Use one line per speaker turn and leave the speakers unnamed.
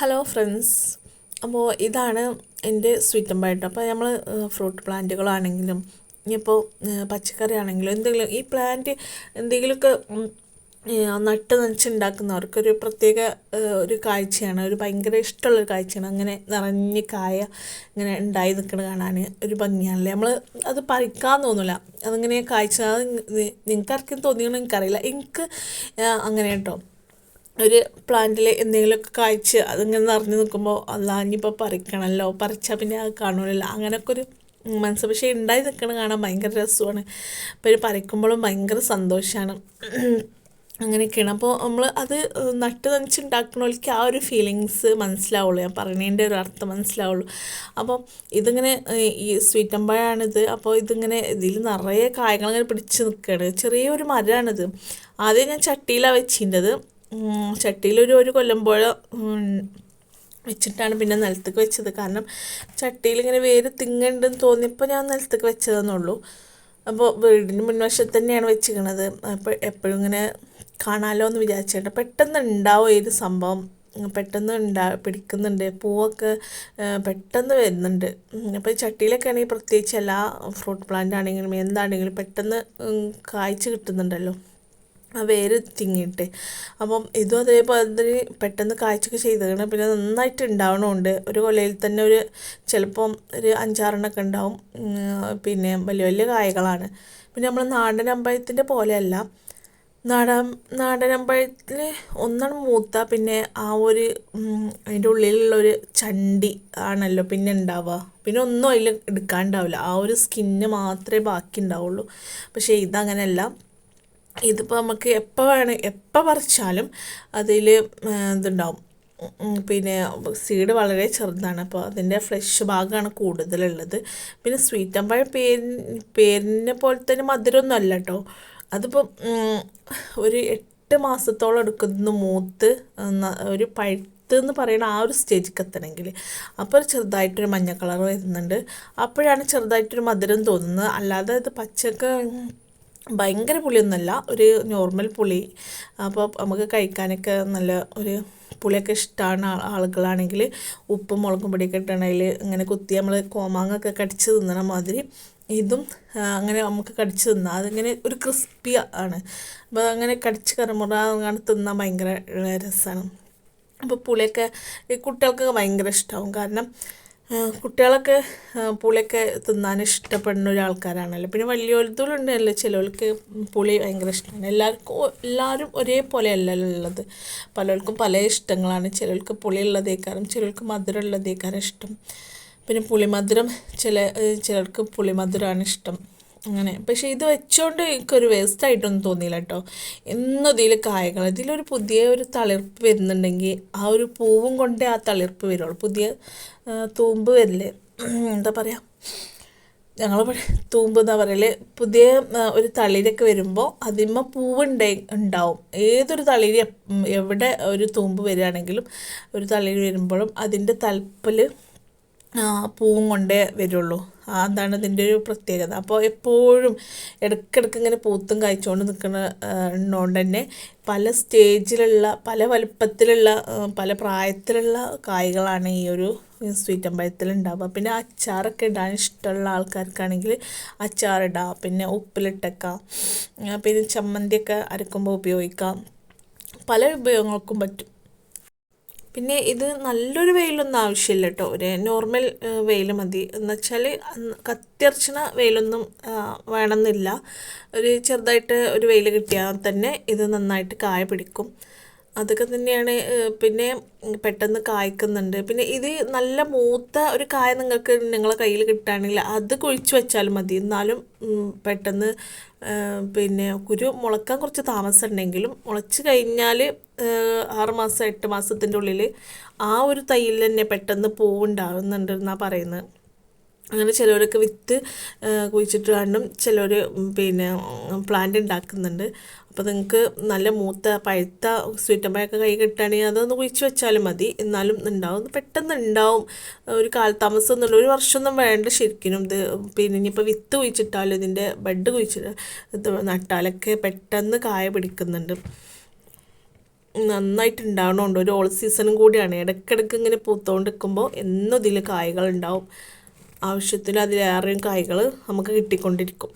Hello friends അപ്പോൾ ഇതാണ് എന്റെ സ്വീറ്റ് ബൈട്ട് അപ്പോൾ നമ്മൾ ഫ്രൂട്ട് പ്ലാന്റുകളാണെങ്കിലും ഇനിയിപ്പോൾ പച്ചക്കറി ആണെങ്കിലും എന്തെങ്കിലും ഈ പ്ലാന്റ് എന്തെങ്കിലുമൊക്കെ നട്ട് നനച്ചുണ്ടാക്കുന്നവർക്കൊരു പ്രത്യേക ഒരു കാഴ്ചയാണ് ഒരു ഭയങ്കര ഇഷ്ടമുള്ളൊരു കാഴ്ചയാണ്. അങ്ങനെ നിറഞ്ഞ് കായ ഇങ്ങനെ ഉണ്ടായി നിൽക്കുന്നത് കാണാൻ ഒരു ഭംഗിയാണല്ലേ? നമ്മൾ അത് പറിക്കാൻ തോന്നില്ല അതിങ്ങനെ കാഴ്ച? അത് നിങ്ങൾക്ക് ആർക്കും തോന്നിയെന്ന് എനിക്കറിയില്ല. എനിക്ക് അങ്ങനെ കേട്ടോ ഒരു പ്ലാന്റിൽ എന്തെങ്കിലുമൊക്കെ കായ്ച്ച് അതിങ്ങനെ നിറഞ്ഞു നിൽക്കുമ്പോൾ അല്ല ഇനിയിപ്പോൾ പറിക്കണമല്ലോ പറിച്ചാൽ പിന്നെ അത് കാണുമല്ലോ അങ്ങനെയൊക്കെ ഒരു മനസ്സ് പക്ഷേ ഉണ്ടായി നിൽക്കണ കാണാൻ ഭയങ്കര രസമാണ്. അപ്പോൾ പറിക്കുമ്പോഴും ഭയങ്കര സന്തോഷമാണ് അങ്ങനെയൊക്കെയാണ്. അപ്പോൾ നമ്മൾ അത് നട്ട് നനച്ചുണ്ടാക്കണവർക്ക് ആ ഒരു ഫീലിങ്സ് മനസ്സിലാവുള്ളൂ. ഞാൻ പറഞ്ഞതിന്റെ ഒരു അർത്ഥം മനസ്സിലാവുള്ളൂ. അപ്പോൾ ഇതിങ്ങനെ ഈ സ്വീറ്റമ്പഴാണിത് അപ്പോൾ ഇതിങ്ങനെ ഇതിൽ നിറയെ കായകൾ പിടിച്ച് നിൽക്കുകയാണ് ചെറിയൊരു മരമാണിത് ആദ്യം ഞാൻ ചട്ടിയിലാണ് വെച്ചിന്റെത് ചട്ടിയിലൊരു ഒരു കൊല്ലമ്പോഴ വെച്ചിട്ടാണ് പിന്നെ നിലത്തേക്ക് വെച്ചത്. കാരണം ചട്ടിയിൽ ഇങ്ങനെ വേര് തിങ്ങണ്ടെന്ന് തോന്നിയപ്പോൾ ഞാൻ നിലത്തേക്ക് വെച്ചതെന്നുള്ളൂ. അപ്പോൾ വീടിന് മുൻവശത്ത് തന്നെയാണ് വെച്ചിരിക്കണത്. അപ്പോൾ എപ്പോഴും ഇങ്ങനെ കാണാമല്ലോ എന്ന് വിചാരിച്ചിട്ട് പെട്ടെന്ന് ഉണ്ടാവും ഏത് സംഭവം. പെട്ടെന്ന് ഉണ്ടാ പിടിക്കുന്നുണ്ട് പൂവൊക്കെ പെട്ടെന്ന് വരുന്നുണ്ട്. അപ്പോൾ ചട്ടിയിലൊക്കെ ആണെങ്കിൽ പ്രത്യേകിച്ച് എല്ലാ ഫ്രൂട്ട് പ്ലാന്റ് ആണെങ്കിലും എന്താണെങ്കിലും പെട്ടെന്ന് കായ്ച്ച് കിട്ടുന്നുണ്ടല്ലോ. ആ വേര് തിങ്ങിയിട്ട്. അപ്പം ഇതും അതേപോലെ പെട്ടെന്ന് കായ്ച്ചൊക്കെ ചെയ്തേക്കണം. പിന്നെ നന്നായിട്ട് ഉണ്ടാവണമുണ്ട് ഒരു കൊലയിൽ തന്നെ ഒരു ചിലപ്പം ഒരു അഞ്ചാറെണ്ണൊക്കെ ഉണ്ടാവും. പിന്നെ വലിയ വലിയ കായകളാണ്. പിന്നെ നമ്മൾ നാടൻ അമ്പഴത്തിന്റെ പോലെയല്ല. നാടൻ നാടൻ അമ്പഴത്തിൽ ഒന്നാണ് മൂത്ത പിന്നെ ആ ഒരു അതിന്റെ ഉള്ളിലുള്ള ഒരു ചണ്ടി ആണല്ലോ പിന്നെ ഉണ്ടാവുക. പിന്നെ ഒന്നും അതിൽ എടുക്കാണ്ടാവില്ല. ആ ഒരു സ്കിന്ന് മാത്രമേ ബാക്കി ഉണ്ടാവുള്ളൂ പക്ഷേ ഇതങ്ങനെയല്ല. ഇതിപ്പോൾ നമുക്ക് എപ്പോൾ വേണേ എപ്പോൾ പറിച്ചാലും അതിൽ ഇതുണ്ടാവും. പിന്നെ സീഡ് വളരെ ചെറുതാണ്. അപ്പോൾ അതിന്റെ ഫ്രഷ് ഭാഗമാണ് കൂടുതലുള്ളത്. പിന്നെ സ്വീറ്റ് അമ്പഴം പേരിന് പേരിനെ പോലെ തന്നെ മധുരമൊന്നും അല്ല കേട്ടോ അതിപ്പോൾ ഒരു എട്ട് മാസത്തോളം എടുക്കുന്നു മൂത്ത് ഒരു പഴുത്ത് എന്ന് പറയുന്ന ആ ഒരു സ്റ്റേജിലേക്ക് എത്തണമെങ്കിൽ അപ്പോൾ ചെറുതായിട്ടൊരു മഞ്ഞ കളർ വരുന്നുണ്ട്. അപ്പോഴാണ് ചെറുതായിട്ടൊരു മധുരം തോന്നുന്നത്. അല്ലാതെ ഇത് പച്ചക്ക് ഭയങ്കര പുളിയൊന്നുമല്ല ഒരു നോർമൽ പുളി. അപ്പോൾ നമുക്ക് കഴിക്കാനൊക്കെ നല്ല ഒരു പുളിയൊക്കെ ഇഷ്ടമാണ് ആളുകളാണെങ്കിൽ ഉപ്പും മുളകും പൊടിയൊക്കെ ഇട്ടണതിൽ ഇങ്ങനെ കുത്തി നമ്മൾ കോമാങ്ങൊക്കെ കടിച്ച് തിന്നണ മാതിരി ഇതും അങ്ങനെ നമുക്ക് കടിച്ച് തിന്നാം. അതിങ്ങനെ ഒരു ക്രിസ്പി ആണ്. അപ്പോൾ അങ്ങനെ കടിച്ച് കറമുറ തിന്നാൻ ഭയങ്കര രസമാണ് അപ്പോൾ പുളിയൊക്കെ ഈ കുട്ടികൾക്കൊക്കെ ഭയങ്കര ഇഷ്ടമാവും കാരണം കുട്ടികളൊക്കെ പുളിയൊക്കെ തിന്നാൻ ഇഷ്ടപ്പെടുന്ന ഒരാൾക്കാരാണല്ലോ. പിന്നെ വലിയതുണ്ടല്ലോ ചിലവർക്ക് പുളി ഭയങ്കര ഇഷ്ടമാണ്. എല്ലാവർക്കും എല്ലാവരും ഒരേപോലെ അല്ലല്ലോ ഉള്ളത്. പലർക്കും പല ഇഷ്ടങ്ങളാണ്. ചിലർക്ക് പുളി ഉള്ളതേക്കാരം ചിലർക്ക് മധുരം ഉള്ളതേക്കാരം ഇഷ്ടം. പിന്നെ പുളിമധുരം ചില ചിലർക്ക് പുളിമധുരമാണ് ഇഷ്ടം. അങ്ങനെ. പക്ഷേ ഇത് വെച്ചുകൊണ്ട് എനിക്കൊരു വേസ്റ്റ് ആയിട്ടൊന്നും തോന്നിയില്ല കേട്ടോ. എന്നും ഇതിൽ കായകൾ. ഇതിലൊരു പുതിയ ഒരു തളിർപ്പ് വരുന്നുണ്ടെങ്കിൽ ആ ഒരു പൂവും കൊണ്ടേ ആ തളിർപ്പ് വരുള്ളൂ. പുതിയ തൂമ്പ് വരില്ലേ? എന്താ പറയുക ഞങ്ങൾ തൂമ്പ് എന്താ പറയൽ? പുതിയ ഒരു തളിരൊക്കെ വരുമ്പോൾ അതിന്മ പൂവുണ്ട ഉണ്ടാവും ഏതൊരു തളിര് എവിടെ ഒരു തൂമ്പ് വരികയാണെങ്കിലും ഒരു തളിര് വരുമ്പോഴും അതിന്റെ തലപ്പിൽ പൂവും കൊണ്ടേ വരുള്ളൂ. അതാണ് ഇതിന്റെ ഒരു പ്രത്യേകത. അപ്പോൾ എപ്പോഴും ഇടയ്ക്കിടയ്ക്ക് ഇങ്ങനെ പൂത്തും കായ്ച്ചുകൊണ്ട് നിൽക്കുന്ന ഉള്ളതുകൊണ്ട് തന്നെ. പല സ്റ്റേജിലുള്ള പല വലുപ്പത്തിലുള്ള പല പ്രായത്തിലുള്ള കായ്കളാണ് ഈ ഒരു സ്വീറ്റ് അമ്പലത്തിൽ ഉണ്ടാവുക. പിന്നെ അച്ചാറൊക്കെ ഇടാൻ ഇഷ്ടമുള്ള ആൾക്കാർക്കാണെങ്കിൽ അച്ചാറിടാം പിന്നെ ഉപ്പിലിട്ടേക്കാം പിന്നെ ചമ്മന്തിയൊക്കെ അരക്കുമ്പോൾ ഉപയോഗിക്കാം. പല ഉപയോഗങ്ങൾക്കും പറ്റും. പിന്നെ ഇത് നല്ലൊരു വെയിലൊന്നും ആവശ്യമില്ല കേട്ടോ. ഒരു നോർമൽ വെയിൽ മതി. എന്നുവെച്ചാൽ കത്തിയർച്ചണ വെയിലൊന്നും വേണമെന്നില്ല. ഒരു ചെറുതായിട്ട് ഒരു വെയിൽ കിട്ടിയാൽ തന്നെ ഇത് നന്നായിട്ട് കായ പിടിക്കും. അതൊക്കെ തന്നെയാണ് പിന്നെ പെട്ടെന്ന് കായ്ക്കുന്നുണ്ട്. പിന്നെ ഇത് നല്ല മൂത്ത ഒരു കായ നിങ്ങൾക്ക് നിങ്ങളെ കയ്യിൽ കിട്ടുകയാണെങ്കിൽ അത് കുഴിച്ചു വെച്ചാലും മതി. എന്നാലും പെട്ടെന്ന് പിന്നെ കുരു മുളക്കാൻ കുറച്ച് താമസം ഉണ്ടെങ്കിലും മുളച്ച് കഴിഞ്ഞാൽ ആറ് മാസം എട്ട് മാസത്തിന്റെ ഉള്ളിൽ ആ ഒരു തൈയിൽ തന്നെ പെട്ടെന്ന് പൂവുണ്ടാകുന്നുണ്ട് എന്നാണ് പറയുന്നത്. അങ്ങനെ ചിലവരൊക്കെ വിത്ത് കുഴിച്ചിട്ട് കണ്ടും ചിലർ പിന്നെ പ്ലാന്റ് ഉണ്ടാക്കുന്നുണ്ട് അപ്പോൾ നിങ്ങൾക്ക് നല്ല മൂത്ത പഴുത്ത സ്വീറ്റമ്പഴൊക്കെ കൈ കിട്ടുകയാണെങ്കിൽ അതൊന്ന് കുഴിച്ച് വെച്ചാലും മതി. എന്നാലും ഉണ്ടാവും പെട്ടെന്ന് ഉണ്ടാവും ഒരു കാലതാമസം എന്നുള്ള ഒരു വർഷമൊന്നും വേണ്ട ശരിക്കും ഇത് പിന്നെ ഇനിയിപ്പോൾ വിത്ത് കുഴിച്ചിട്ടാലും ഇതിന്റെ ബെഡ് കുഴിച്ചിട്ട് നട്ടാലൊക്കെ പെട്ടെന്ന് കായ പിടിക്കുന്നുണ്ട്. നന്നായിട്ട് ഉണ്ടാവണമുണ്ട് ഒരു ഓൾ സീസണും കൂടിയാണ്. ഇടയ്ക്കിടയ്ക്ക് ഇങ്ങനെ പൂത്തുകൊണ്ട് നിൽക്കുമ്പോൾ എന്നും ഇതിൽ കായകൾ ഉണ്ടാവും ആവശ്യത്തിന് അതിലേറെയും കായ്കൾ നമുക്ക് കിട്ടിക്കൊണ്ടിരിക്കും.